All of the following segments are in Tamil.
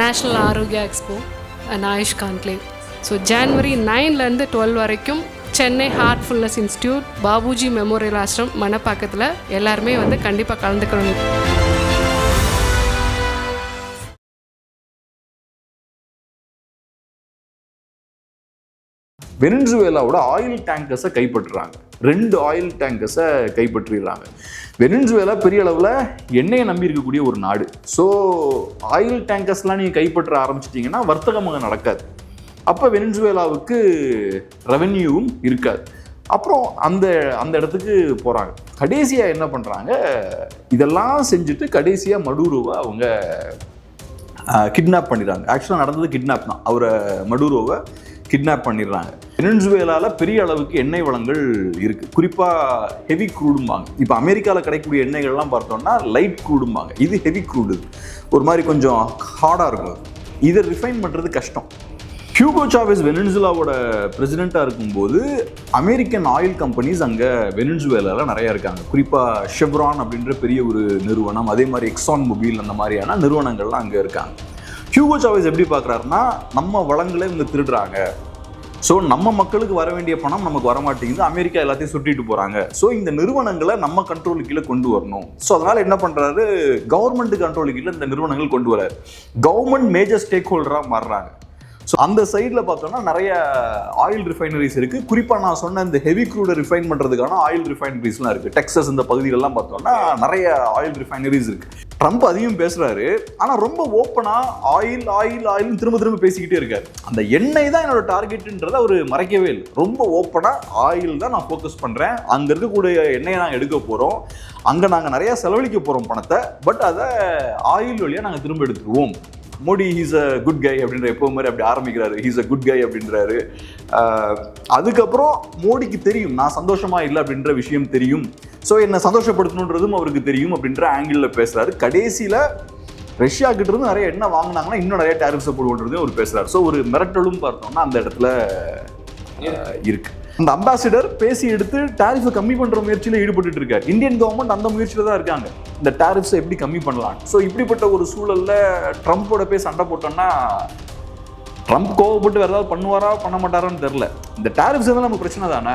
National Arogya expo and Ayush conclave so January நைன்லேருந்து twelve வரைக்கும் Chennai heartfulness institute Babuji memorial ashram மணப்பாக்கத்தில் எல்லாருமே வந்து கண்டிப்பாக கலந்துக்கணும். வெனின்சுவேலாவோட ஆயில் டேங்கர்ஸை கைப்பற்றுறாங்க. ரெண்டு ஆயில் டேங்கர்ஸை கைப்பற்றிடுறாங்க. வெனின்சுவேலா பெரிய அளவில் எண்ணெயை நம்பி இருக்கக்கூடிய ஒரு நாடு. ஸோ ஆயில் டேங்கர்ஸ்லாம் நீங்கள் கைப்பற்ற ஆரம்பிச்சிட்டிங்கன்னா வர்த்தகமாக நடக்காது. அப்போ வெனின்சுவேலாவுக்கு ரெவென்யூவும் இருக்காது. அப்புறம் அந்த அந்த இடத்துக்கு போகிறாங்க கடைசியாக என்ன பண்ணுறாங்க இதெல்லாம் செஞ்சுட்டு கடைசியாக மடூரோவை அவங்க கிட்னாப் பண்ணிடுறாங்க. ஆக்சுவலாக நடந்தது கிட்னாப் தான். அவரை மடூரோவை கிட்னாப் பண்ணிடுறாங்க. வெனின்சுவேலால பெரிய அளவுக்கு எண்ணெய் வளங்கள் இருக்குது குறிப்பாக ஹெவி க்ரூடும்பாங்க இப்போ அமெரிக்காவில் கிடைக்கக்கூடிய எண்ணெய்கள்லாம் பார்த்தோம்னா லைட் க்ரூடும்பாங்க இது ஹெவி க்ரூடு ஒரு மாதிரி கொஞ்சம் ஹார்டாக இருக்கும். இதை ரிஃபைன் பண்ணுறது கஷ்டம். ஹியூகோ சாவேஸ் வெனின்சுலாவோட பிரசிடெண்ட்டாக இருக்கும்போது அமெரிக்கன் ஆயில் கம்பெனிஸ் அங்கே வெனின்சுவேலாவில் நிறையா இருக்காங்க. குறிப்பாக ஷெவ்ரான் அப்படின்ற பெரிய ஒரு நிறுவனம் அதே மாதிரி எக்ஸான் மொபைல் அந்த மாதிரியான நிறுவனங்கள்லாம் அங்கே இருக்காங்க. ஹியூகோ சாவேஸ் எப்படி பார்க்குறாருன்னா நம்ம வளங்களை இவங்க திருடுறாங்க. ஸோ நம்ம மக்களுக்கு வர வேண்டிய பணம் நமக்கு வர மாட்டேங்குது அமெரிக்கா எல்லாத்தையும் சுட்டிட்டு போகிறாங்க ஸோ இந்த நிறுவனங்களை நம்ம கண்ட்ரோல் கீழே கொண்டு வரணும். ஸோ அதனால் என்ன பண்ணுறாரு கவர்மெண்ட் கண்ட்ரோல் கீழே இந்த நிறுவனங்கள் கொண்டு வராரு. கவர்மெண்ட் மேஜர் ஸ்டேக் ஹோல்டராக மாறுறாங்க. ஸோ அந்த சைடில் பார்த்தோம்னா நிறைய ஆயில் ரிஃபைனரிஸ் இருக்குது குறிப்பாக நான் சொன்ன இந்த ஹெவி க்ரூடை ரிஃபைன் பண்ணுறதுக்கான ஆயில் ரிஃபைனரிஸ்லாம் இருக்குது டெக்ஸஸ் இந்த பகுதிகளெல்லாம் பார்த்தோம்னா நிறைய ஆயில் ரிஃபைனரிஸ் இருக்குது ட்ரம்ப் அதிகம் பேசுகிறாரு ஆனால் ரொம்ப ஓப்பனாக ஆயில் ஆயில் ஆயில்னு திரும்ப திரும்ப பேசிக்கிட்டே இருக்காரு. அந்த எண்ணெய் தான் என்னோட டார்கெட்டுன்றதை அவர் மறைக்கவே இல்லை. ரொம்ப ஓப்பனாக ஆயில் தான் நான் ஃபோக்கஸ் பண்ணுறேன் அங்கே இருக்கக்கூடிய எண்ணெயை நாங்கள் எடுக்க போகிறோம் அங்கே நாங்கள் நிறையா செலவழிக்க போகிறோம் பணத்தை. பட் அதை ஆயில் வழியாக நாங்கள் திரும்ப எடுத்துருவோம். Modi he's a good guy அப்படின்ற எப்போ மாதிரி அப்படி ஆரம்பிக்கிறாரு. ஹீஸ் அ குட் கை அப்படின்றாரு. அதுக்கப்புறம் மோடிக்கு தெரியும் நான் சந்தோஷமா இல்லை அப்படின்ற விஷயம் தெரியும். ஸோ என்னை சந்தோஷப்படுத்தணுன்றதும் அவருக்கு தெரியும் அப்படின்ற ஆங்கிளில் பேசுறாரு. கடைசியில் ரஷ்யா கிட்ட இருந்து நிறைய என்ன வாங்கினாங்கன்னா இன்னும் நிறைய டேரிஃப்ஸை போடுவோன்றதையும் அவர் பேசுறாரு. ஸோ ஒரு மிரட்டலும் பார்த்தோம்னா அந்த இடத்துல இருக்கு. அந்த அம்பாசிடர் பேசி எடுத்து டாரிஃபை கம்மி பண்ற முயற்சியில் ஈடுபட்டு இருக்காரு. இந்தியன் கவர்மெண்ட் அந்த முயற்சியில தான் இருக்காங்க. இந்த டாரிஃப்ஸை எப்படி கம்மி பண்ணலாம்? ஸோ இப்படிப்பட்ட ஒரு சூழல்ல ட்ரம்ப்போட போய் சண்டை போட்டோம்னா ட்ரம்ப் கோவப்பட்டு வேற ஏதாவது பண்ணுவாரா பண்ண மாட்டாரான்னு தெரில இந்த டாரிஃப்ஸ் தான் நமக்கு பிரச்சனை தானே?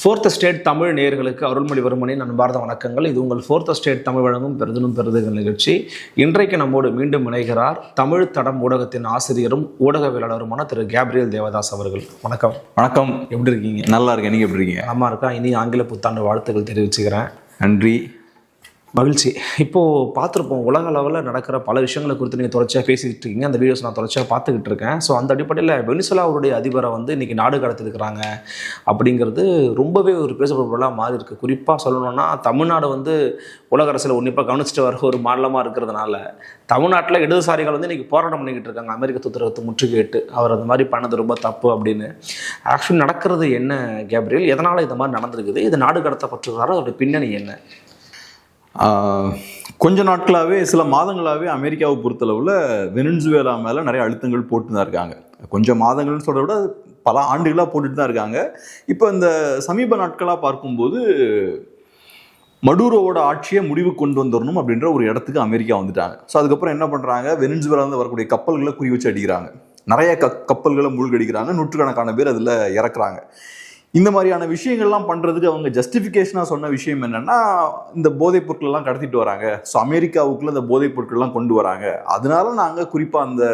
fourth state Tamil நேயர்களுக்கு அருள்மொழிவர்மனின் அன்பார்ந்த வணக்கங்கள். இது உங்கள் ஃபோர்த் ஸ்டேட் தமிழ் வழங்கும் பெருதலும் பெருதுகள் நிகழ்ச்சி. இன்றைக்கு நம்மோடு மீண்டும் இணைகிறார் தமிழ் தடம் ஊடகத்தின் ஆசிரியரும் ஊடகவியலாளருமான திரு. கேப்ரியல் தேவதாஸ் அவர்கள். வணக்கம். வணக்கம். எப்படி இருக்கீங்க? நல்லா இருக்கேன். நீங்க எப்படி இருக்கீங்க? நல்லா இருக்கா இனி ஆங்கில புத்தாண்டு வாழ்த்துக்கள் தெரிவிச்சுக்கிறேன். நன்றி. மகிழ்ச்சி. இப்போது பார்த்துருப்போம் உலக அளவில் நடக்கிற பல விஷயங்களை குறித்து நீங்கள் தொடர்ச்சியாக பேசிக்கிட்டு இருக்கீங்க. அந்த வீடியோஸ் நான் தொடர்ச்சியாக பார்த்துக்கிட்டு இருக்கேன். ஸோ அந்த அடிப்படையில் வெனிசுலாவுடைய அதிபரை வந்து இன்றைக்கி நாடு கடத்திருக்கிறாங்க அப்படிங்கிறது ரொம்பவே ஒரு பேசப்படலாம் பொருளாக மாறி இருக்குது குறிப்பாக சொல்லணும்னா தமிழ்நாடு வந்து உலக அரசியல் உன்னிப்பாக கவனிச்சுட்டு வர ஒரு மாநிலமாக இருக்கிறதுனால தமிழ்நாட்டில் இடதுசாரிகள் வந்து இன்றைக்கி போராட்டம் பண்ணிக்கிட்டு இருக்காங்க. அமெரிக்க தூதரகத்தை முற்றுகையிட்டு அவர் அந்த மாதிரி பண்ணது ரொம்ப தப்பு அப்படின்னு. ஆக்சுவலி நடக்கிறது என்ன கேப்ரியல்? எதனால் இந்த மாதிரி நடந்திருக்குது? இது நாடு கடத்தப்பட்டிருக்கிறாரோ? அதோட பின்னணி என்ன? கொஞ்ச நாட்களாகவே சில மாதங்களாகவே அமெரிக்காவை பொறுத்தளவில் வெனின்சுவேலா மேலே நிறைய அழுத்தங்கள் போட்டு தான் இருக்காங்க. கொஞ்சம் மாதங்கள்னு சொல்கிறத விட பல ஆண்டுகளாக போட்டுட்டு தான் இருக்காங்க. இப்போ இந்த சமீப நாட்களாக பார்க்கும்போது மடூரோவோட ஆட்சியை முடிவு கொண்டு வந்துடணும் அப்படின்ற ஒரு இடத்துக்கு அமெரிக்கா வந்துட்டாங்க. ஸோ அதுக்கப்புறம் என்ன பண்ணுறாங்க வெனின்சுவேலாந்து வரக்கூடிய கப்பல்களை குறி வச்சு அடிக்கிறாங்க. நிறைய க கப்பல்களை மூழ்கடிக்கிறாங்க. நூற்றுக்கணக்கான பேர் அதில் இறக்குறாங்க. இந்த மாதிரியான விஷயங்கள்லாம் பண்ணுறதுக்கு அவங்க ஜஸ்டிஃபிகேஷனாக சொன்ன விஷயம் என்னென்னா இந்த போதைப் பொருட்கள்லாம் கடத்திட்டு வராங்க. ஸோ அமெரிக்காவுக்குள்ள இந்த போதைப் பொருட்கள்லாம் கொண்டு வராங்க. அதனால நாங்கள் குறிப்பாக அந்த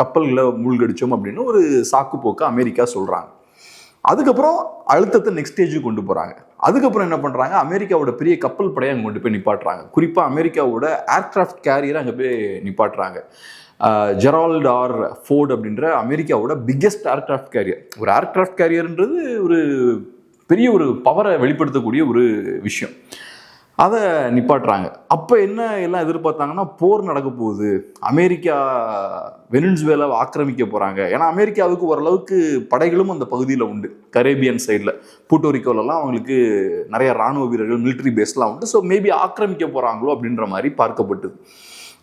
கப்பல்களை மூழ்கடிச்சோம் அப்படின்னு ஒரு சாக்குப்போக்கை அமெரிக்கா சொல்கிறாங்க அதுக்கப்புறம் அழுத்தத்தை நெக்ஸ்ட் ஸ்டேஜுக்கு கொண்டு போகிறாங்க அதுக்கப்புறம் என்ன பண்ணுறாங்க அமெரிக்காவோட பெரிய கப்பல் படையை அங்கே கொண்டு போய் நிப்பாட்டுறாங்க. குறிப்பாக அமெரிக்காவோட ஏர்கிராஃப்ட் கேரியரை அங்கே போய் நிப்பாட்டுறாங்க. ஜெரால்ட் ஆர் ஃபோர்ட் அப்படின்ற அமெரிக்காவோட பிக்கெஸ்ட் ஏர்கிராஃப்ட் கேரியர் ஒரு ஏர்கிராஃப்ட் கேரியர்ன்றது ஒரு பெரிய ஒரு பவரை வெளிப்படுத்தக்கூடிய ஒரு விஷயம். அதை நிப்பாட்டுறாங்க. அப்போ என்ன எல்லாம் எதிர்பார்த்தாங்கன்னா போர் நடக்க போகுது. அமெரிக்கா வெனின்சுவேலாவை ஆக்கிரமிக்க போகிறாங்க ஏன்னா அமெரிக்காவுக்கு ஓரளவுக்கு படைகளும் அந்த பகுதியில் உண்டு. கரேபியன் சைடில் பூட்டோரிக்கோலெல்லாம் அவங்களுக்கு நிறைய ராணுவ வீரர்கள் மிலிட்ரி பேஸ்லாம் உண்டு. ஸோ மேபி ஆக்கிரமிக்க போகிறாங்களோ அப்படின்ற மாதிரி பார்க்கப்பட்டது.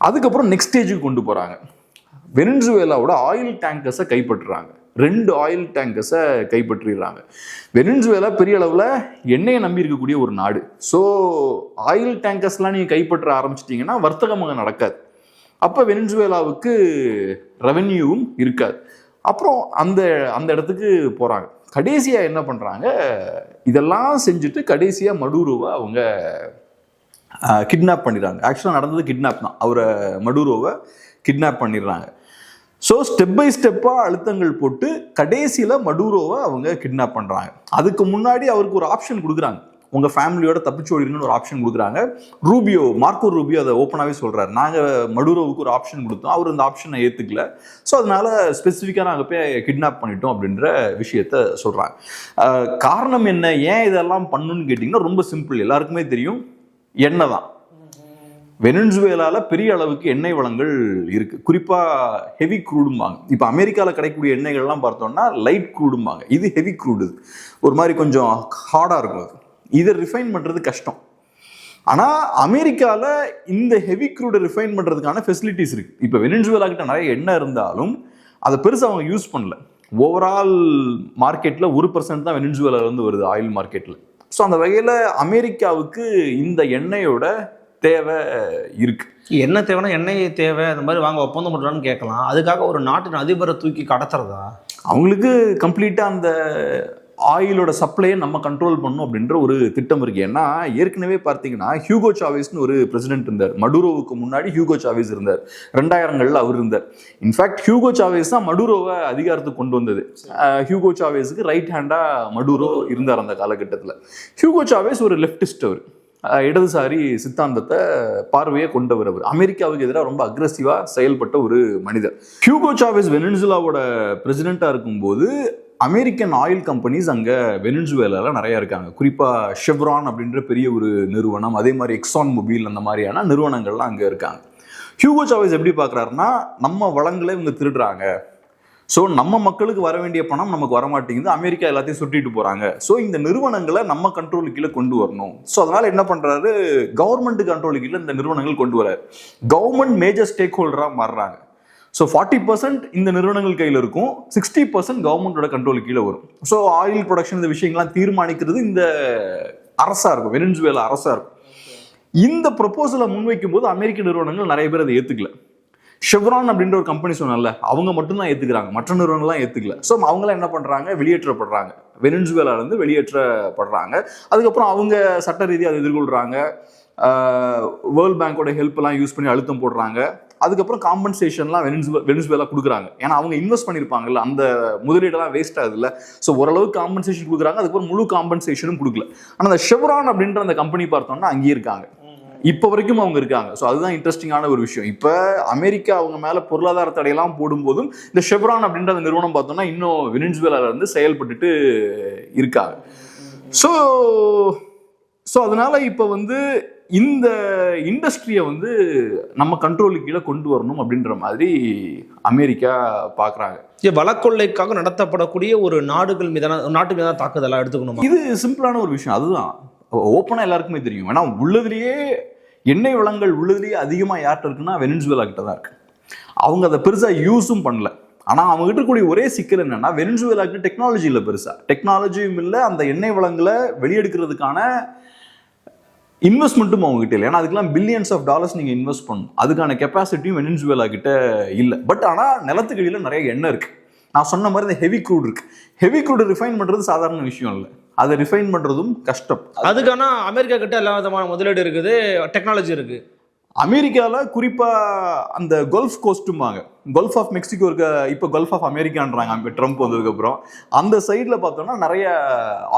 அதுக்கப்புறம் நெக்ஸ்ட் ஸ்டேஜுக்கு கொண்டு போகிறாங்க வெனின்சுவேலாவோட ஆயில் டேங்கர்ஸை கைப்பற்றுறாங்க. ரெண்டு ஆயில் டேங்கர்ஸை கைப்பற்றிடுறாங்க. வெனின்சுவேலா பெரிய அளவில் எண்ணெயை நம்பி இருக்கக்கூடிய ஒரு நாடு. ஸோ ஆயில் டேங்கர்ஸ்லாம் நீங்கள் கைப்பற்ற ஆரம்பிச்சிட்டிங்கன்னா வர்த்தகம் அங்கே நடக்காது. அப்போ வெனின்சுவேலாவுக்கு ரெவென்யூவும் இருக்காது. அப்புறம் அந்த அந்த இடத்துக்கு போகிறாங்க கடைசியாக என்ன பண்ணுறாங்க இதெல்லாம் செஞ்சுட்டு கடைசியாக மடூருவை அவங்க கிட்னாப் பண்ணிடுறாங்க. ஆக்சுவலாக நடந்தது கிட்னாப் தான். அவரை மடூரோவை கிட்னாப் பண்ணிடுறாங்க. ஸோ ஸ்டெப் பை ஸ்டெப்பாக அழுத்தங்கள் போட்டு கடைசியில் மடூரோவை அவங்க கிட்னாப் பண்ணுறாங்க அதுக்கு முன்னாடி அவருக்கு ஒரு ஆப்ஷன் கொடுக்குறாங்க. உங்கள் ஃபேமிலியோட தப்பிச்சு ஓடிடுங்கன்னு ஒரு ஆப்ஷன் கொடுக்குறாங்க. ரூபியோ மார்க்கோ ரூபியோ அதை ஓப்பனாகவே சொல்கிறார் நாங்கள் மடூரோவுக்கு ஒரு ஆப்ஷன் கொடுத்தோம். அவர் அந்த ஆப்ஷனை ஏற்றுக்கல ஸோ அதனால ஸ்பெசிஃபிக்காக நாங்கள் போய் கிட்னாப் பண்ணிட்டோம் அப்படின்ற விஷயத்த சொல்கிறாங்க காரணம் என்ன? ஏன் இதெல்லாம் பண்ணணும்னு கேட்டிங்கன்னா ரொம்ப சிம்பிள் எல்லாருக்குமே தெரியும். எண்ணெய் தான் வெனின்சுவேலால பெரிய அளவுக்கு எண்ணெய் வளங்கள் இருக்கு. குறிப்பா ஹெவி க்ரூடும்பாங்க இப்போ அமெரிக்காவில் கிடைக்கக்கூடிய எண்ணெய்கள்லாம் பார்த்தோம்னா லைட் க்ரூடும்பாங்க இது ஹெவி க்ரூடு ஒரு மாதிரி கொஞ்சம் ஹார்டாக இருக்கும் அது. இதை ரிஃபைன் பண்ணுறது கஷ்டம். ஆனால் அமெரிக்காவில் இந்த ஹெவி க்ரூடை ரிஃபைன் பண்ணுறதுக்கான ஃபெசிலிட்டிஸ் இருக்குது இப்போ வெனின்சுவேலா கிட்ட நிறைய எண்ணெய் இருந்தாலும் அதை பெருசாக அவங்க யூஸ் பண்ணல. ஓவரால் மார்க்கெட்டில் ஒரு பர்சன்ட் தான் வெனின்சுவேலாலேருந்து வருது ஆயில் மார்க்கெட்டில் ஸோ அந்த வகையில் அமெரிக்காவுக்கு இந்த எண்ணெயோட தேவை இருக்கு. என்ன தேவைன்னா எண்ணெய் தேவை அந்த மாதிரி வாங்க ஒப்பந்தம் பண்ணுறான்னு கேட்கலாம். அதுக்காக ஒரு நாட்டின் அதிபரை தூக்கி கடத்துறதா? அவங்களுக்கு கம்ப்ளீட்டாக அந்த ஆயிலோட சப்ளையை நம்ம கண்ட்ரோல் பண்ணணும் அப்படின்ற ஒரு திட்டம் இருக்கு. ஏன்னா ஏற்கனவே பார்த்தீங்கன்னா ஹியூகோ சாவேஸ்னு ஒரு பிரசிடென்ட் இருந்தார். மடுரோவுக்கு முன்னாடி ஹியூகோ சாவேஸ் இருந்தார். ரெண்டாயிரங்கள்ல அவர் இருந்தார். இன்ஃபேக்ட் ஹியூகோ சாவேஸ் தான் மடுரோவை அதிகாரத்துக்கு கொண்டு வந்தது. ஹியூகோ சாவேஸுக்கு ரைட் ஹேண்டா மடுரோ இருந்தார் அந்த காலகட்டத்தில். ஹியூகோ சாவேஸ் ஒரு லெஃப்டிஸ்ட் அவர். இடதுசாரி சித்தாந்தத்தை பார்வையை கொண்டவர் அவர். அமெரிக்காவுக்கு எதிராக ரொம்ப அக்ரஸிவாக செயல்பட்ட ஒரு மனிதர். ஹியூகோ சாவேஸ் வெனின்சுலாவோட பிரசிடெண்ட்டாக இருக்கும்போது அமெரிக்கன் ஆயில் கம்பெனிஸ் அங்கே வெனின்சுவேலால நிறையா இருக்காங்க. குறிப்பாக ஷெவ்ரான் அப்படின்ற பெரிய ஒரு நிறுவனம் அதே மாதிரி எக்ஸான் மொபைல் அந்த மாதிரியான நிறுவனங்கள்லாம் அங்கே இருக்காங்க. ஹியூகோ சாவேஸ் எப்படி பார்க்குறாருன்னா நம்ம வளங்களை இவங்க திருடுறாங்க. ஸோ நம்ம மக்களுக்கு வர வேண்டிய பணம் நமக்கு வர மாட்டேங்குது அமெரிக்கா எல்லாத்தையும் சுட்டிட்டு போகிறாங்க ஸோ இந்த நிறுவனங்களை நம்ம கண்ட்ரோலு கீழே கொண்டு வரணும். ஸோ அதனால் என்ன பண்ணுறாரு கவர்மெண்ட் கண்ட்ரோலு கீழே இந்த நிறுவனங்கள் கொண்டு வராரு. கவர்மெண்ட் மேஜர் ஸ்டேக் ஹோல்டராக மாறுறாங்க. ஸோ ஃபார்ட்டி பர்சன்ட் இந்த நிறுவனங்கள் கையில் இருக்கும். சிக்ஸ்டி பர்சன்ட் கவர்மெண்டோட கண்ட்ரோல் கீழே வரும். ஸோ ஆயில் ப்ரொடக்ஷன் இந்த விஷயங்கள்லாம் தீர்மானிக்கிறது இந்த அரசாக இருக்கும். வெனின்சுவேலா அரசாக இருக்கும். இந்த ப்ரொப்போசலை முன்வைக்கும் போது அமெரிக்க நிறுவனங்கள் நிறைய பேர் அதை ஏத்துக்கல. ஷெவ்ரான் அப்படின்ற ஒரு கம்பெனி சொன்னல அவங்க மட்டும்தான் ஏத்துக்கிறாங்க. மற்ற நிறுவனங்கள்லாம் ஏத்துக்கல. ஸோ அவங்களாம் என்ன பண்ணுறாங்க வெளியேற்றப்படுறாங்க. வெனின்சுவேலாலேருந்து வெளியேற்றப்படுறாங்க. அதுக்கப்புறம் அவங்க சட்ட ரீதியாக அதை எதிர்கொள்கிறாங்க வேர்ல்ட் பேங்கோட ஹெல்ப்லாம் யூஸ் பண்ணி அழுத்தம் போடுறாங்க. அதுக்கப்புறம் காம்பன்சேஷன்லாம் வெனின்சுவே வெனிசுவேலா கொடுக்குறாங்க. ஏன்னா அவங்க இன்வெஸ்ட் பண்ணியிருப்பாங்கல்ல அந்த முதலீடெல்லாம் வேஸ்ட் ஆகுதுல்ல. ஸோ ஓரளவுக்கு காம்பன்சேஷன் கொடுக்குறாங்க அதுக்கப்புறம் முழு காம்பன்சேஷனும் கொடுக்கல. ஆனால் அந்த ஷெவ்ரான் அப்படின்ற அந்த கம்பெனி பார்த்தோம்னா அங்கேயே இருக்காங்க. இப்போ வரைக்கும் அவங்க இருக்காங்க. ஸோ அதுதான் இன்ட்ரெஸ்டிங்கான ஒரு விஷயம். இப்போ அமெரிக்கா அவங்க மேல பொருளாதார தடையெல்லாம் போடும்போதும் இந்த ஷெவ்ரான் அப்படின்ற அந்த நிறுவனம் பார்த்தோம்னா இன்னும் வெனின்சுவேலால இருந்து செயல்பட்டுட்டு இருக்காங்க. ஸோ ஸோ அதனால இப்போ வந்து இந்த இண்டஸ்ட்ரியை வந்து நம்ம கண்ட்ரோலுக்கு கீழே கொண்டு வரணும் அப்படின்ற மாதிரி அமெரிக்கா பார்க்குறாங்க வளக்கொள்ளைக்காக நடத்தப்படக்கூடிய ஒரு நாடுகள் மீதான நாட்டு மீதான தாக்குதலாக எடுத்துக்கணுமா? இது சிம்பிளான ஒரு விஷயம். அதுதான். ஓப்பனாக எல்லாருக்குமே தெரியும். ஏன்னா உள்ளதுலேயே எண்ணெய் வளங்கள் உள்ளதுலேயே அதிகமாக யார்கிட்ட இருக்குன்னா வெனின்சுவேலா கிட்ட தான் இருக்கு. அவங்க அதை பெருசாக யூஸும் பண்ணல. ஆனால் அவங்க கிட்ட இருக்கக்கூடிய ஒரே சிக்கல் என்னன்னா வெனின்சுவேலாக்கு டெக்னாலஜி இல்லை பெருசாக டெக்னாலஜியும் இல்லை அந்த எண்ணெய் வளங்களை வெளியெடுக்கிறதுக்கான இன்வெஸ்ட்மெண்ட்டும் அவங்க கிட்ட இல்லை. ஏன்னா அதுக்கெல்லாம் பில்லியன்ஸ் ஆஃப் டாலர்ஸ் நீங்கள் இன்வெஸ்ட் பண்ணணும். அதுக்கான கெப்பாசிட்டியும் வெனின்சுவேலா கிட்ட இல்லை. பட் ஆனால் நிலத்துக்கு அடியில் நிறைய எண்ணெய் இருக்குது நான் சொன்ன மாதிரி இந்த ஹெவி க்ரூட் இருக்கு. ஹெவி க்ரூட் ரிஃபைன் பண்ணுறது சாதாரண விஷயம் இல்லை. அதை ரிஃபைன் பண்ணுறதும் கஷ்டம். அதுக்கான அமெரிக்கா கிட்ட எல்லா விதமான முதலீடு இருக்குது. டெக்னாலஜி இருக்குது அமெரிக்காவில் குறிப்பாக அந்த கோல்ஃப் கோஸ்ட்டும்பாங்க கோல்ஃப் ஆஃப் மெக்சிகோ இருக்க இப்போ கோல்ஃப் ஆஃப் அமெரிக்கான்றாங்க அங்கே ட்ரம்ப் வந்ததுக்கப்புறம். அந்த சைடில் பார்த்தோம்னா நிறைய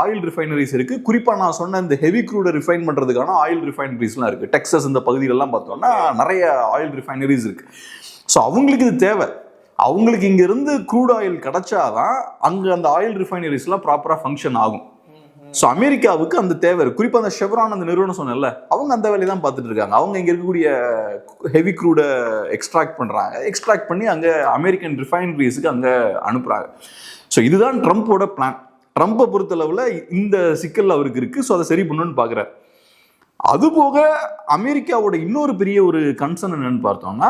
ஆயில் ரிஃபைனரிஸ் இருக்குது குறிப்பாக நான் சொன்ன இந்த ஹெவி க்ரூடை ரிஃபைன் பண்ணுறதுக்கான ஆயில் ரிஃபைனரிஸ்லாம் இருக்குது டெக்ஸஸ் இந்த பகுதிகளெல்லாம் பார்த்தோம்னா நிறைய ஆயில் ரிஃபைனரிஸ் இருக்குது ஸோ அவங்களுக்கு இது தேவை. அவங்களுக்கு இங்கேருந்து க்ரூட் ஆயில் கிடச்சாதான் அங்கே அந்த ஆயில் ரிஃபைனரிஸ்லாம் ப்ராப்பராக ஃபங்க்ஷன் ஆகும். ஸோ அமெரிக்காவுக்கு அந்த தேவை இருக்கு. குறிப்பாக அந்த ஷெவரான் அந்த நிறுவனம் சொன்னேன்ல அவங்க அந்த வேலையை தான் பார்த்துட்டு இருக்காங்க. அவங்க இங்கே இருக்கக்கூடிய ஹெவி க்ரூடை எக்ஸ்ட்ராக்ட் பண்ணுறாங்க எக்ஸ்ட்ராக்ட் பண்ணி அங்கே அமெரிக்கன் ரிஃபைனரிஸுக்கு அங்கே அனுப்புகிறாங்க ஸோ இதுதான் ட்ரம்ப்போட பிளான் ட்ரம்ப்பை பொறுத்தளவில் இந்த சிக்கல் அவருக்கு இருக்குது ஸோ அதை சரி பண்ணணும்னு பார்க்குறாரு. அதுபோக அமெரிக்காவோட இன்னொரு பெரிய ஒரு கன்சர்ன் என்னன்னு பார்த்தோம்னா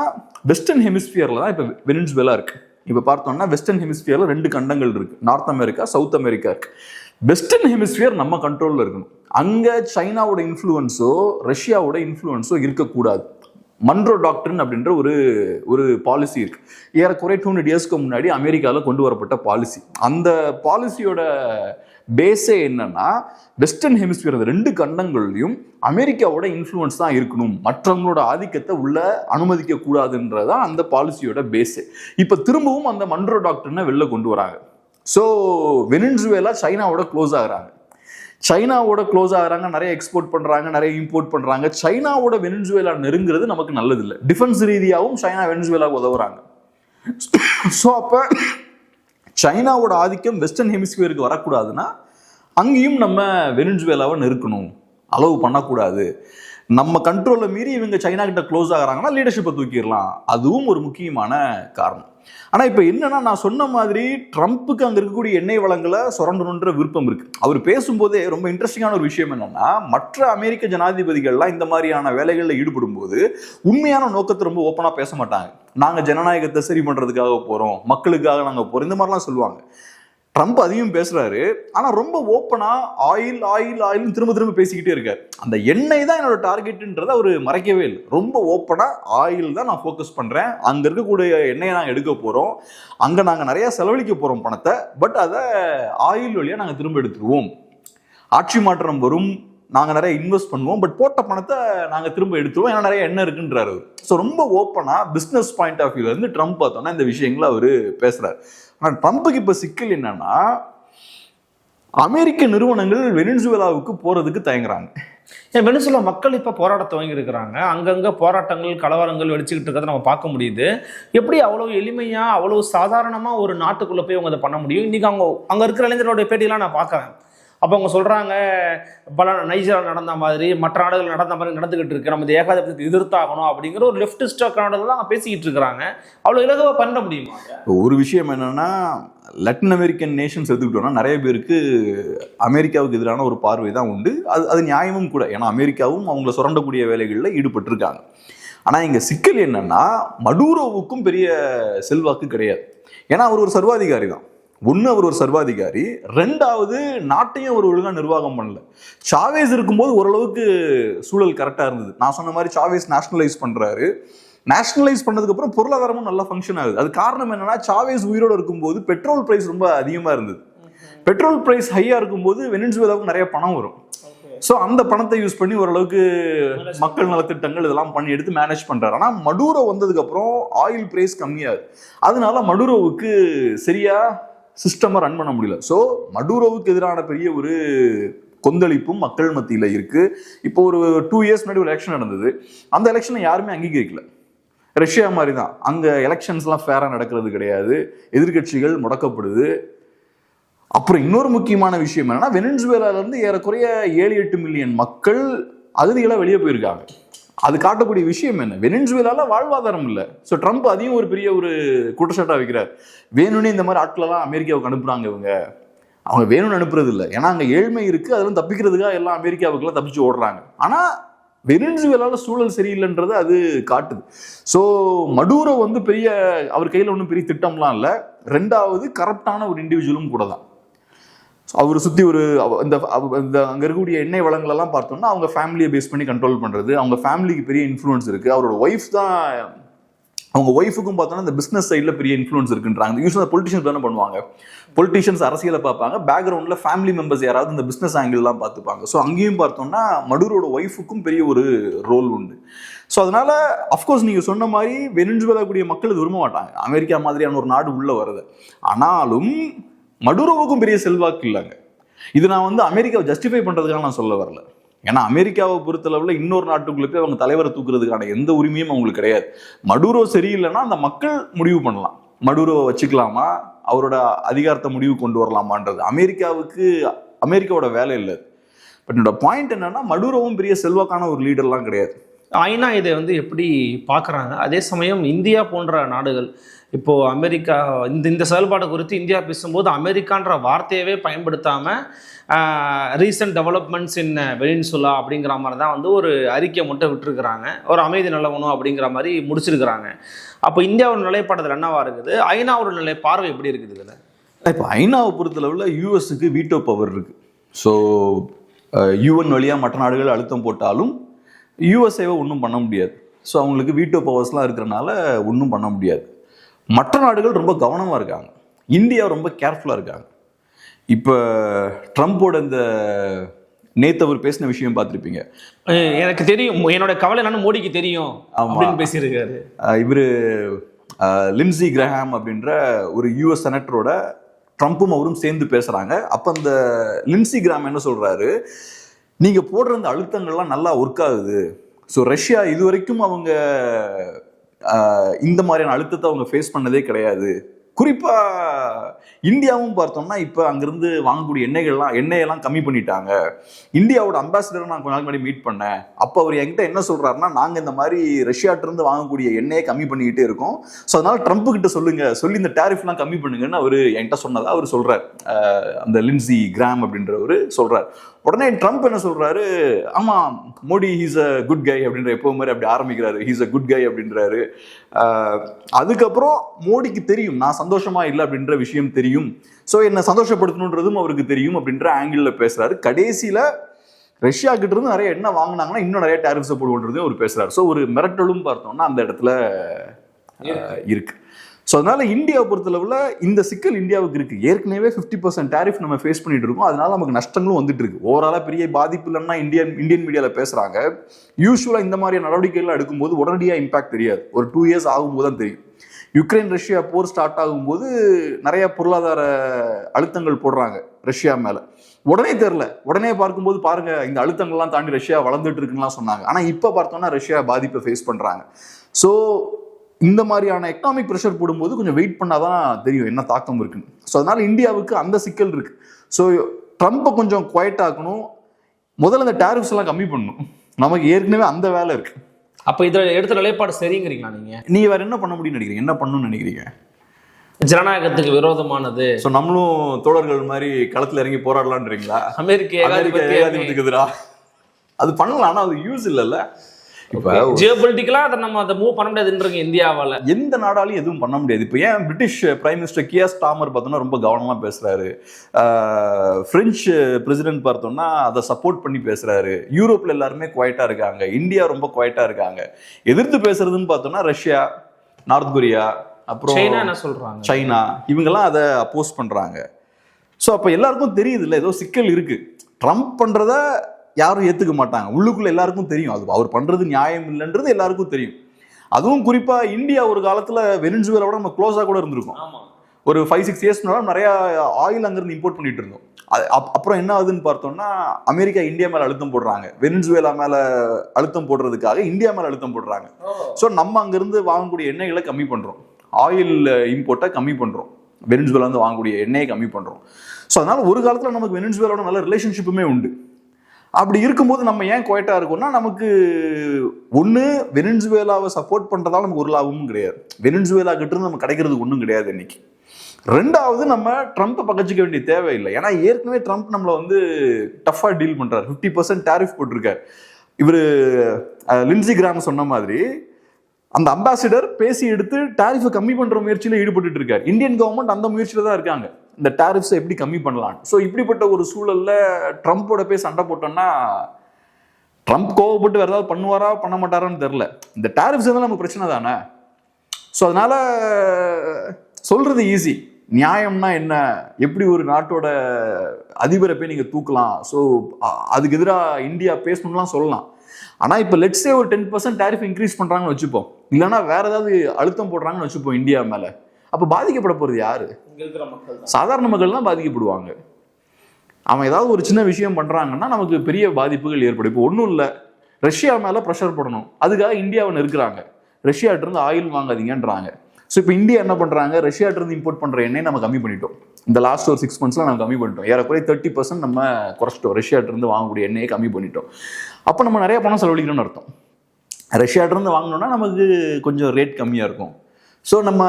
வெஸ்டர்ன் ஹெமிஸ்பியரில் தான் இப்போ வெனின்சுவேலா இருக்குது இப்போ பார்த்தோம்னா வெஸ்டர்ன் ஹெமிஸ்பியரில் ரெண்டு கண்டங்கள் இருக்குது நார்த் அமெரிக்கா சவுத் அமெரிக்கா இருக்குது வெஸ்டர்ன் ஹெமிஸ்பியர் நம்ம கண்ட்ரோலில் இருக்கணும். அங்கே சைனாவோட இன்ஃப்ளூயன்ஸோ ரஷ்யாவோட இன்ஃப்ளூயன்ஸோ இருக்கக்கூடாது. மன்ரோ டாக்டர்ன் அப்படின்ற ஒரு ஒரு பாலிசி இருக்கு. ஏறக்குறைய டூ ஹண்ட்ரட் இயர்ஸ்க்கு முன்னாடி அமெரிக்காவில் கொண்டு வரப்பட்ட பாலிசி அந்த பாலிசியோட பேஸே என்னன்னா வெஸ்டர்ன் ஹெமிஸ்பியர் அந்த ரெண்டு கண்டங்கள்லையும் அமெரிக்காவோட இன்ஃப்ளூயன்ஸ் தான் இருக்கணும். மற்றவங்களோட ஆதிக்கத்தை உள்ள அனுமதிக்க கூடாதுன்றதான் அந்த பாலிசியோட பேஸே இப்போ திரும்பவும் அந்த மன்ரோ டாக்டர்னை வெளில கொண்டு வராங்க. ஸோ வெனின்சுவேலா சைனாவோட க்ளோஸ் ஆகிறாங்க. சைனாவோட க்ளோஸ் ஆகிறாங்க நிறைய எக்ஸ்போர்ட் பண்ணுறாங்க நிறைய இம்போர்ட் பண்ணுறாங்க சைனாவோட வெனின்சுவேலா நெருங்கிறது நமக்கு நல்லதில்லை. டிஃபென்ஸ் ரீதியாகவும் சைனா வெனின்சுவேலாவுக்கு உதவுறாங்க. ஸோ அப்போ சைனாவோட ஆதிக்கம் வெஸ்டர்ன் ஹெமிஸ்பியருக்கு வரக்கூடாதுன்னா அங்கேயும் நம்ம வெனின்சுவேலாவை நெருக்கணும். அளவு பண்ணக்கூடாது. நம்ம கண்ட்ரோலை மீறி இவங்க சைனா கிட்ட க்ளோஸ் ஆகுறாங்கன்னா லீடர்ஷிப்பை தூக்கிடலாம். அதுவும் ஒரு முக்கியமான காரணம். ஆனால் இப்போ என்னன்னா நான் சொன்ன மாதிரி ட்ரம்ப்புக்கு அங்கே இருக்கக்கூடிய எண்ணெய் வளங்களை சுரண்டணுன்ற விருப்பம் இருக்கு. அவர் பேசும்போதே ரொம்ப இன்ட்ரெஸ்டிங்கான ஒரு விஷயம் என்னன்னா மற்ற அமெரிக்க ஜனாதிபதிகள்லாம் இந்த மாதிரியான வேலைகளில் ஈடுபடும் போது உண்மையான நோக்கத்தை ரொம்ப ஓப்பனாக பேச மாட்டாங்க. நாங்கள் ஜனநாயகத்தை சரி பண்ணுறதுக்காக போகிறோம் மக்களுக்காக நாங்கள் போகிறோம் இந்த மாதிரிலாம் சொல்லுவாங்க. ட்ரம்ப் அதையும் பேசுறாரு. ஆனால் ரொம்ப ஓப்பனாக ஆயில் ஆயில் ஆயில்னு திரும்ப திரும்ப பேசிக்கிட்டே இருக்கார். அந்த எண்ணெய் தான் என்னோட டார்கெட்டுன்றத அவர் மறைக்கவே இல்லை. ரொம்ப ஓப்பனாக ஆயில் தான் நான் ஃபோக்கஸ் பண்ணுறேன் அங்கே இருக்கக்கூடிய எண்ணெயை நாங்கள் எடுக்க போகிறோம் அங்கே நாங்கள் நிறையா செலவழிக்க போகிறோம் பணத்தை. பட் அதை ஆயில் வழியாக நாங்கள் திரும்ப எடுத்துருவோம். ஆட்சி மாற்றம் வரும். நாங்கள் நிறைய இன்வெஸ்ட் பண்ணுவோம் பட் போட்ட பணத்தை நாங்கள் திரும்ப எடுத்துருவோம். ஏன்னா நிறைய எண்ணம் இருக்குன்றாரு ஸோ ரொம்ப ஓப்பனாக பிஸ்னஸ் பாயிண்ட் ஆஃப் வியூல இருந்து ட்ரம்ப் பார்த்தோம்னா இந்த விஷயங்களை அவர் பேசுறாரு. ஆனால் ட்ரம்ப்புக்கு இப்போ சிக்கல் என்னன்னா அமெரிக்க நிறுவனங்கள் வெனிசுவேலாவுக்கு போறதுக்கு தயங்குறாங்க. ஏன் வெனிசுலா மக்கள் இப்போ போராட துவங்கி இருக்கிறாங்க அங்கங்கே போராட்டங்கள் கலவரங்கள் வெடிச்சுக்கிட்டு இருக்கிறத நம்ம பார்க்க முடியுது. எப்படி அவ்வளோ எளிமையாக அவ்வளோ சாதாரணமாக ஒரு நாட்டுக்குள்ளே போய் அவங்க அதை பண்ண முடியும்? இன்றைக்கி அவங்க அங்கே இருக்கிற இளைஞர்களுடைய பேட்டியெல்லாம் நான் பார்க்குறேன். அப்போ அவங்க சொல்கிறாங்க பல நைஜீரியா நடந்த மாதிரி மற்ற நாடுகள் நடந்த மாதிரி நடந்துகிட்டு இருக்கு. நம்ம இந்த ஏகாதிபத்தியத்தை எதிர்த்தாகணும் அப்படிங்கிற ஒரு லெஃப்டிஸ்ட் நாடுகள்லாம் பேசிக்கிட்டு இருக்கிறாங்க. அவ்வளோ இலகுவாக பண்ண முடியுமா? ஒரு விஷயம் என்னன்னா லட்டின் அமெரிக்கன் நேஷன்ஸ் எடுத்துக்கிட்டோம்னா நிறைய பேருக்கு அமெரிக்காவுக்கு எதிரான ஒரு பார்வை தான் உண்டு. அது அது நியாயமும் கூட. ஏன்னா அமெரிக்காவும் அவங்கள சுரண்டக்கூடிய வேலைகளில் ஈடுபட்டிருக்காங்க. ஆனால் இங்கே சிக்கல் என்னென்னா மடூரோவுக்கும் பெரிய செல்வாக்கு கிடையாது. ஏன்னா அவர் ஒரு சர்வாதிகாரி தான். ஒன்று அவர் ஒரு சர்வாதிகாரி ரெண்டாவது நாட்டையும் அவர் ஒழுங்காக நிர்வாகம் பண்ணல. சாவேஸ் இருக்கும்போது ஓரளவுக்கு சூழல் கரெக்டாக இருந்தது. நான் சொன்ன மாதிரி சாவேஸ் நேஷனலைஸ் பண்ணுறாரு நேஷனலைஸ் பண்ணதுக்கு அப்புறம் பொருளாதாரமும் நல்லா ஃபங்க்ஷன் ஆகுது. அது காரணம் என்னன்னா சாவேஸ் உயிரோடு இருக்கும்போது பெட்ரோல் பிரைஸ் ரொம்ப அதிகமாக இருந்தது. பெட்ரோல் பிரைஸ் ஹையாக இருக்கும்போது வெனின்சுவேலாவுக்கு நிறைய பணம் வரும். ஸோ அந்த பணத்தை யூஸ் பண்ணி ஓரளவுக்கு மக்கள் நலத்திட்டங்கள் இதெல்லாம் பண்ணி எடுத்து மேனேஜ் பண்றாரு. ஆனால் மடூரோ வந்ததுக்கு அப்புறம் ஆயில் பிரைஸ் கம்மியாகுது. அதனால மடூரோவுக்கு சரியா சிஸ்டமாக ரன் பண்ண முடியல. ஸோ மடூரோவுக்கு எதிரான பெரிய ஒரு கொந்தளிப்பும் மக்கள் மத்தியில் இருக்குது இப்போ ஒரு டூ இயர்ஸ் முன்னாடி ஒரு எலெக்ஷன் நடந்தது. அந்த எலெக்ஷனை யாருமே அங்கீகரிக்கல. ரஷ்யா மாதிரி தான் அங்கே எலெக்ஷன்ஸ்லாம் ஃபேராக நடக்கிறது கிடையாது. எதிர்க்கட்சிகள் முடக்கப்படுது. அப்புறம் இன்னொரு முக்கியமான விஷயம் என்னன்னா வெனின்சுவேலாலேருந்து ஏறக்குறைய ஏழு எட்டு மில்லியன் மக்கள் அகதிகளாக வெளியே போயிருக்காங்க. அது காட்டக்கூடிய விஷயம் என்ன? வெனின்சுவேலால வாழ்வாதாரம் இல்லை. ஸோ ட்ரம்ப் அதையும் ஒரு பெரிய ஒரு குற்றச்சாட்டாக வைக்கிறார். வேணும்னே இந்த மாதிரி ஆட்களெல்லாம் அமெரிக்காவுக்கு அனுப்புகிறாங்க இவங்க. அவங்க வேணும்னு அனுப்புறது இல்லை. ஏன்னா அங்கே ஏழ்மை இருக்குது அதெல்லாம் தப்பிக்கிறதுக்காக எல்லாம் அமெரிக்காவுக்குலாம் தப்பிச்சு ஓடுறாங்க. ஆனால் வெனின்சுவேலால சூழல் சரியில்லைன்றது அது காட்டுது. ஸோ மடூரோ வந்து பெரிய அவர் கையில் ஒன்றும் பெரிய திட்டம்லாம் இல்லை. ரெண்டாவது கரப்டான ஒரு இண்டிவிஜுவலும் கூட தான். அவரை சுற்றி ஒரு அவ- இந்த அவ- இந்த அங்கே இருக்கக்கூடிய எண்ணெய் வளங்களெல்லாம் பார்த்தோம்னா அவங்க ஃபேமிலியை பேஸ் பண்ணி கண்ட்ரோல் பண்ணுறது அவங்க ஃபேமிலிக்கு பெரிய இன்ஃப்ளூயன்ஸ் இருக்குது அவரோட ஒய்ஃப் தான் அவங்க ஒய்ஃபுக்கும் பார்த்தோன்னா இந்த பிஸ்னஸ் சைடில் பெரிய இன்ஃப்ளூயன்ஸ் இருக்குன்றாங்க. யூஸ்வலாக பொலிட்டிஷியன்ஸ் தானே பண்ணுவாங்க. பொலிட்டிஷியன்ஸ் அரசியலை பார்ப்பாங்க. பேக்ரவுண்டில் ஃபேமிலி மெம்பர்ஸ் யாராவது இந்த பிஸ்னஸ் ஆங்கிள்லாம் பார்த்துப்பாங்க. ஸோ அங்கேயும் பார்த்தோம்னா மடூரோட ஒய்ஃபுக்கும் பெரிய ஒரு ரோல் உண்டு. ஸோ அதனால் அஃப்கோர்ஸ் நீங்கள் சொன்ன மாதிரி வெனின்சுவேலா கூடிய மக்கள் இது விரும்ப மாட்டாங்க. அமெரிக்கா மாதிரியான ஒரு நாடு உள்ளே வருது. ஆனாலும் மடுரோவுக்கும் பெரிய செல்வாக்கு இல்லைங்க. இது நான் வந்து அமெரிக்காவை ஜஸ்டிஃபை பண்ணுறதுக்காக நான் சொல்ல வரல. ஏன்னா அமெரிக்காவை பொறுத்தளவில் இன்னொரு நாட்டுக்குள்ள போய் அவங்க தலைவரை தூக்குறதுக்கான எந்த உரிமையும் அவங்களுக்கு கிடையாது. மடூரோ சரியில்லைன்னா அந்த மக்கள் முடிவு பண்ணலாம். மடுரோவை வச்சுக்கலாமா? அவரோட அதிகாரத்தை முடிவு கொண்டு வரலாமான்றது. அமெரிக்காவுக்கு அமெரிக்காவோட வேலை இல்லை. பட் என்னோட பாயிண்ட் என்னன்னா மடுரோவும் பெரிய செல்வாக்கான ஒரு லீடர்லாம் கிடையாது. ஐநா இதை வந்து எப்படி பார்க்குறாங்க? அதே சமயம் இந்தியா போன்ற நாடுகள் இப்போ அமெரிக்கா இந்த இந்த செயல்பாடு குறித்து இந்தியா பேசும்போது அமெரிக்கான்ற வார்த்தையவே பயன்படுத்தாமல் ரீசன்ட் டெவலப்மெண்ட்ஸ் இன் வெனின்சுலா அப்படிங்கிற மாதிரி தான் வந்து ஒரு அறிக்கை மட்டும் விட்டுருக்குறாங்க. ஒரு அமைதி நிலவணும் அப்படிங்கிற மாதிரி முடிச்சிருக்கிறாங்க. அப்போ இந்தியாவோட நிலைப்பாடுதல் என்னவாக இருக்குது? ஐநாவோட நிலை பார்வை எப்படி இருக்குது இதில்? இப்போ ஐநாவை பொறுத்தளவில் யூஎஸ்க்கு வீட்டோ பவர் இருக்குது ஸோ யூஎன் வழியாக மற்ற நாடுகள் அழுத்தம் போட்டாலும் யூஎஸ்ஏவை ஒன்றும் பண்ண முடியாது. ஸோ அவங்களுக்கு வீட்டோ பவர்ஸ்லாம் இருக்கிறனால ஒன்றும் பண்ண முடியாது. மற்ற நாடுகள் ரொம்ப கவனமாக இருக்காங்க. இந்தியா ரொம்ப கேர்ஃபுல்லாக இருக்காங்க. இப்போ ட்ரம்ப்போட இந்த நேத்து அவர் பேசின விஷயம் பார்த்துருப்பீங்க. எனக்கு தெரியும். என்னோட கவலை என்னன்னு மோடிக்கு தெரியும். அப்படின்னு பேசியிருக்காரு. இவர் லின்சி கிரஹாம் அப்படின்ற ஒரு யூஎஸ் செனட்டரோட ட்ரம்ப்பும் அவரும் சேர்ந்து பேசுறாங்க. அப்ப அந்த லின்சி கிராம் என்ன சொல்றாரு? நீங்க போடுற அந்த அழுத்தங்கள்லாம் நல்லா ஒர்க் ஆகுது. ஸோ ரஷ்யா இது வரைக்கும் அவங்க இந்த மாதிரியான அழுத்தத்தை அவங்க ஃபேஸ் பண்ணதே கிடையாது. குறிப்பா இந்தியாவும் பார்த்தோம்னா இப்போ அங்கிருந்து வாங்கக்கூடிய எண்ணெய்கள்லாம் எண்ணெயெல்லாம் கம்மி பண்ணிட்டாங்க. இந்தியாவோட அம்பாசிடரை நான் கொஞ்ச நாள் முன்னாடி மீட் பண்ணேன். அப்போ அவர் என்கிட்ட என்ன சொல்றாருன்னா நாங்கள் இந்த மாதிரி ரஷ்யாட்டிருந்து வாங்கக்கூடிய எண்ணெயை கம்மி பண்ணிக்கிட்டே இருக்கோம். ஸோ அதனால ட்ரம்ப் கிட்ட சொல்லுங்க. சொல்லி இந்த டேரிஃப்லாம் கம்மி பண்ணுங்கன்னு அவர் என்கிட்ட சொன்னதா அவர் சொல்றாரு. அந்த லின்சி கிராம் அப்படின்றவர் சொல்கிறார் உடனே ட்ரம்ப் என்ன சொல்றாரு? ஆமா Modi he's a good guy அப்படின்ற எப்போ மாதிரி அப்படி ஆரம்பிக்கிறாரு. ஹீஸ் அ குட் கை அப்படின்றாரு. அதுக்கப்புறம் மோடிக்கு தெரியும் நான் சந்தோஷமா இல்லை அப்படின்ற விஷயம் தெரியும். ஸோ என்னை சந்தோஷப்படுத்தணுன்றதும் அவருக்கு தெரியும் அப்படின்ற ஆங்கிளில் பேசுறாரு. கடைசியில ரஷ்யா கிட்ட இருந்து நிறைய என்ன வாங்கினாங்கன்னா இன்னும் நிறைய டேரிஃப்ஸை போடுவோன்றதையும் அவர் பேசுறாரு. ஸோ ஒரு மிரட்டலும் பார்த்தோம்னா அந்த இடத்துல இருக்கு. ஸோ அதனால இந்தியாவை பொறுத்தளவில் இந்த சிக்கல் இந்தியாவுக்கு இருக்கு. ஏற்கனவே ஃபிஃப்டி பர்சன்ட் டேரிஃப் நம்ம ஃபேஸ் பண்ணிட்டு இருக்கோம். அதனால நமக்கு நஷ்டங்களும் வந்துட்டு இருக்கு. ஓவராலாக பெரிய பாதிப்பு இல்லைன்னா இந்தியன் இந்தியன் மீடியாவில் பேசுறாங்க. யூஸ்வலாக இந்த மாதிரியான நடவடிக்கைகள்லாம் எடுக்கும்போது உடனடியாக இம்பாக்ட் தெரியாது. ஒரு டூ இயர்ஸ் ஆகும்போது தான் தெரியும். யுக்ரைன் ரஷ்யா போர் ஸ்டார்ட் ஆகும்போது நிறைய பொருளாதார அழுத்தங்கள் போடுறாங்க ரஷ்யா மேலே. உடனே தெரில உடனே பார்க்கும்போது பாருங்க இந்த அழுத்தங்கள்லாம் தாண்டி ரஷ்யா வளர்ந்துட்டு இருக்குன்னுலாம் சொன்னாங்க. ஆனால் இப்போ பார்த்தோம்னா ரஷ்யா பாதிப்பை ஃபேஸ் பண்ணுறாங்க ஸோ இந்த மாதிரியான எக்கனாமிக் ப்ரெஷர் போடும்போது கொஞ்சம் வெயிட் பண்ணாதான் தெரியும் என்ன தாக்கம் இருக்குன்னு. ஸோ அதனால இந்தியாவுக்கு அந்த சிக்கல் இருக்கு. ஸோ ட்ரம்ப்பை கொஞ்சம் குவைட் ஆக்கணும். முதல்ல இந்த டேரிஃப்ஸ் எல்லாம் கம்மி பண்ணணும். நமக்கு ஏற்கனவே அந்த வேலை இருக்கு. அப்போ இதில் எடுத்த நிலைப்பாடு சரிங்கிறீங்களா நீங்க? நீங்க வேற என்ன பண்ண முடியும்னு நினைக்கிறீங்க? என்ன பண்ணணும்னு நினைக்கிறீங்க? ஜனநாயகத்துக்கு விரோதமானது. ஸோ நம்மளும் தோழர்கள் மாதிரி களத்துல இறங்கி போராடலான்றீங்களா அமெரிக்க ஏகாதிபத்தியத்துக்கு அது பண்ணலாம் ஆனா அது யூஸ் இல்லைல்ல. ஜியோ பொலிட்டிக்கலா அதை நம்ம அதை மூவ் பண்ண முடியாதுன்றீங்க இந்தியாவால. எந்த நாடாலையும் எதுவும் பண்ண முடியாது. இப்போ ஏன் British prime minister Keir Starmer பார்த்தோம்னா ரொம்ப கவனமா பேசுறாரு. பிரெஞ்சு பிரசிடென்ட் பார்த்தோம்னா அதை சப்போர்ட் பண்ணி பேசுறாரு. யூரோப்ல எல்லாருமே குவைட்டா இருக்காங்க. இந்தியா ரொம்ப குவைட்டா இருக்காங்க. எதிர்த்து பேசுறதுன்னு பார்த்தோம்னா ரஷ்யா நார்த் கொரியா அப்புறம் சைனா என்ன சொல்றாங்க? சைனா இவங்கெல்லாம் அதை அப்போஸ் பண்றாங்க. ஸோ அப்போ எல்லாருக்கும் தெரியுது இல்லை ஏதோ சிக்கல் இருக்கு. ட்ரம்ப் பண்றத யாரும் ஏத்துக்க மாட்டாங்க. உள்ளுக்குள்ள எல்லாருக்கும் தெரியும். அது அவர் பண்றது நியாயம் இல்லைன்றது எல்லாருக்கும் தெரியும். அதுவும் குறிப்பா இந்தியா ஒரு காலத்துல வெனின்சுவேலோட நம்ம க்ளோஸா கூட இருந்திருக்கோம். ஒரு ஃபைவ் சிக்ஸ் இயர்ஸ் நிறைய ஆயில் அங்கிருந்து இம்போர்ட் பண்ணிட்டு இருந்தோம். அது அப்- அப்புறம் என்ன ஆகுதுன்னு பார்த்தோம்னா அமெரிக்கா இந்தியா மேல அழுத்தம் போடுறாங்க. வெனின்சுவேலா மேல அழுத்தம் போடுறதுக்காக இந்தியா மேல அழுத்தம் போடுறாங்க. ஸோ நம்ம அங்கிருந்து வாங்கக்கூடிய எண்ணெய்களை கம்மி பண்றோம். ஆயில் இம்போர்ட்டை கம்மி பண்றோம். வெனின்சுவேலா வந்து வாங்கக்கூடிய எண்ணெயை கம்மி பண்றோம். ஸோ அதனால ஒரு காலத்துல நமக்கு வெனின்சுவேலோட நல்ல ரிலேஷன்ஷிப்புமே உண்டு. அப்படி இருக்கும்போது நம்ம ஏன் குவைட்டா இருக்கோம்னா நமக்கு ஒன்று வெனின்சுவேலாவை சப்போர்ட் பண்றதால நமக்கு ஒரு லாபமும் கிடையாது. வெனின்சுவேலா கிட்ட இருந்து நம்ம கிடைக்கிறது ஒன்றும் கிடையாது இன்னைக்கு. ரெண்டாவது நம்ம ட்ரம்ப்பை பகச்சிக்க வேண்டிய தேவையில்லை. ஏன்னா ஏற்கனவே ட்ரம்ப் நம்மளை வந்து டஃபா டீல் பண்றாரு. ஃபிஃப்டி பர்சன்ட் டேரிஃப் போட்டிருக்காரு. இவர் லின்சி கிராம் சொன்ன மாதிரி அந்த அம்பாசிடர் பேசி எடுத்து டேரிஃபை கம்மி பண்ற முயற்சியில ஈடுபட்டு இருக்காரு. இந்தியன் கவர்மெண்ட் அந்த முயற்சியில தான் இருக்காங்க. இந்த டாரிஃப்ஸை எப்படி கம்மி பண்ணலாம்? ஸோ இப்படிப்பட்ட ஒரு சூழலில் ட்ரம்ப்போட போய் சண்டை போட்டோம்னா ட்ரம்ப் கோவப்பட்டு வேறு ஏதாவது பண்ணுவாரா பண்ண மாட்டாரான்னு தெரில இந்த டேரிஃப்ஸ் தான் நமக்கு பிரச்சனை தானே? ஸோ அதனால் சொல்கிறது ஈஸி நியாயம்னா என்ன? எப்படி ஒரு நாட்டோட அதிபரை போய் நீங்கள் தூக்கலாம்? ஸோ அதுக்கு எதிராக இந்தியா பேசணும்லாம் சொல்லலாம். ஆனால் இப்போ லெட்ஸே ஒரு டென் பர்சன்ட் டேரிஃப் இன்க்ரீஸ் பண்ணுறாங்கன்னு வச்சுப்போம். இல்லைன்னா வேற ஏதாவது அழுத்தம் போடுறாங்கன்னு வச்சுப்போம் இந்தியா மேலே. அப்போ பாதிக்கப்பட போறது யாரு? சாதாரண மக்கள் தான். பாதிக்கப்படுவாங்க. அவன் ஏதாவது ஒரு சின்ன விஷயம் பண்றாங்கன்னா நமக்கு பெரிய பாதிப்புகள் ஏற்படும். இப்போ ஒன்றும் இல்லை. ரஷ்யா மேல ப்ரெஷர் போடணும். அதுக்காக இந்தியாவை நெருக்குறாங்க. ரஷ்யாட்ட இருந்து ஆயில் வாங்காதீங்கன்றாங்க. ஸோ இப்போ இந்தியா என்ன பண்ணுறாங்க ரஷ்யாட்ட இருந்து இம்போர்ட் பண்ணுற எண்ணெய் நம்ம கம்மி பண்ணிட்டோம். இந்த லாஸ்ட் ஒரு சிக்ஸ் மந்த்ஸ்ல நம்ம கம்மி பண்ணிட்டோம். ஏறக்குறைய தேர்ட்டி பர்சன்ட் நம்ம குறைச்சிட்டோம். ரஷ்யாட்ட இருந்து வாங்கக்கூடிய எண்ணெயை கம்மி பண்ணிட்டோம். அப்போ நம்ம நிறைய பணம் செலவழிக்கணும்னு அர்த்தம். ரஷ்யாட்ட இருந்து வாங்கினோம்னா நமக்கு கொஞ்சம் ரேட் கம்மியாக இருக்கும். ஸோ நம்ம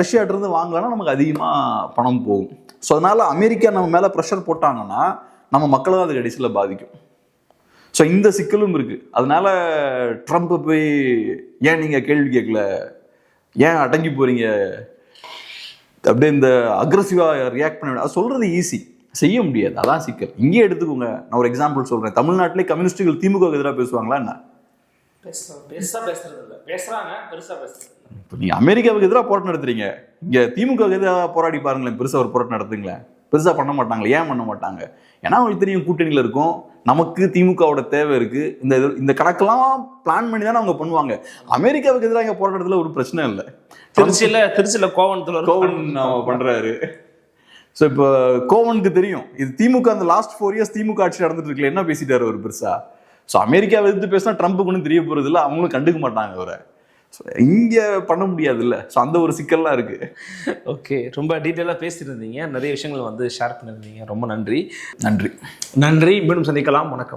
ரஷ்யாட்டிருந்து வாங்கலைன்னா நமக்கு அதிகமாக பணம் போகும். ஸோ அதனால் அமெரிக்கா நம்ம மேலே ப்ரெஷர் போட்டாங்கன்னா நம்ம மக்களை தான் அது கடைசியில் பாதிக்கும். ஸோ இந்த சிக்கலும் இருக்குது அதனால் ட்ரம்ப் போய் ஏன் நீங்கள் கேள்வி கேட்கல? ஏன் அடங்கி போகிறீங்க அப்படியே இந்த அக்ரஸிவாக ரியாக்ட் பண்ண அது சொல்கிறது ஈஸி செய்ய முடியாது. அதான் சிக்கல். இங்கேயே எடுத்துக்கோங்க. நான் ஒரு எக்ஸாம்பிள் சொல்கிறேன் தமிழ்நாட்டிலே கம்யூனிஸ்டுகள் திமுக எதிராக பேசுவாங்களா என்ன? பெருசா பேசுறது இல்ல பேசுறாங்க பெருசா பேசுறது இப்போ நீங்க அமெரிக்காவுக்கு எதிராக போராட்டம் நடத்துறீங்க. இங்க திமுக எதிராக போராடி பாருங்களேன் பெருசா ஒரு போராட்டம் நடத்துங்களேன் பெருசா பண்ண மாட்டாங்களே ஏன் பண்ண மாட்டாங்க? ஏன்னா அவங்களுக்கு தெரியும் கூட்டணியில இருக்கும். நமக்கு திமுகவோட தேவை இருக்கு. இந்த இது- இந்த கணக்கெல்லாம் பிளான் பண்ணி தானே அவங்க பண்ணுவாங்க. அமெரிக்காவுக்கு எதிராக இங்க போராட்டத்துல ஒரு பிரச்சனை இல்லை. திருச்சியில திருச்சியில கோவணத்துல கோவன் பண்றாரு. ஸோ இப்போ கோவனுக்கு தெரியும். இது திமுக அந்த லாஸ்ட் ஃபோர் இயர்ஸ் திமுக ஆட்சி நடந்துட்டு இருக்குல்ல என்ன பேசிட்டாரு ஒரு பெருசா? ஸோ அமெரிக்காவை எதிர்த்து பேசினா ட்ரம்ப்புக்கு ஒன்றும் தெரிய போறது இல்லை அவங்களும் கண்டுக்க மாட்டாங்க அவரை. இங்க பண்ண முடியாது இல்ல ஸோ அந்த ஒரு சிக்கல்லாம் இருக்கு. ஓகே ரொம்ப டீட்டெயிலாக பேசியிருந்தீங்க. நிறைய விஷயங்கள் வந்து ஷேர் பண்ணியிருந்தீங்க. ரொம்ப நன்றி. நன்றி. நன்றி. மீண்டும் சந்திக்கலாம். வணக்கம்.